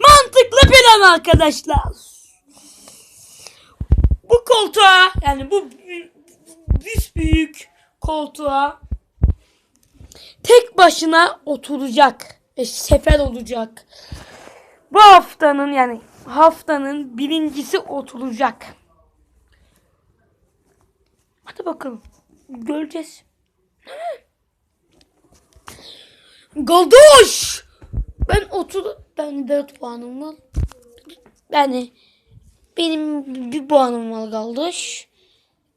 Mantıklı plan arkadaşlar. Bu koltuğa yani bu büs büyük koltuğa tek başına oturacak ve sefer olacak. Bu haftanın yani haftanın birincisi oturacak. Hadi bakalım. Göreceğiz. Galdoş! Ben otur ben 4 puanım var. Yani benim bir puanım var Galdoş.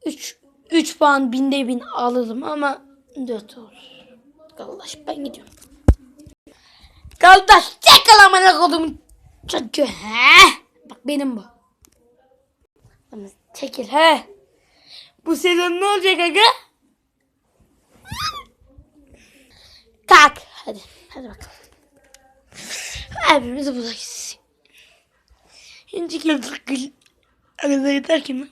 3 3 puan binde bin alırım ama 4 olur. Galdoş ben gidiyorum. Galdoş çekil amına kodumun çocuğu he. Bak benim bu. Ama çekil he. Bu sezon ne olacak aga? Kalk. Hadi. Hadi bakalım. Abimizi buradayız. Şimdi geldik. Arada ki mi?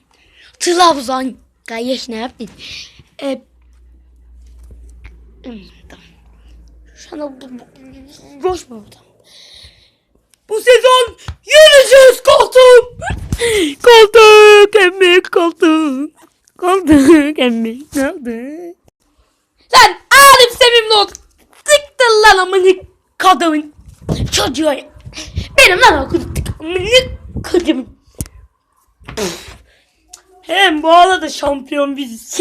Trabzon. Gayeş ne yaptın? Ee, tamam. Şu anda boş mu burada? Bu sezon yeneceğiz koltuğum. koltuk emmi koltuk. Koltuk emmi ne oldu? Lan Arif sevimli ol. Tıktın lan amını kadın. Çocuğa. Benim lan kadın. Hem bu arada şampiyon biziz.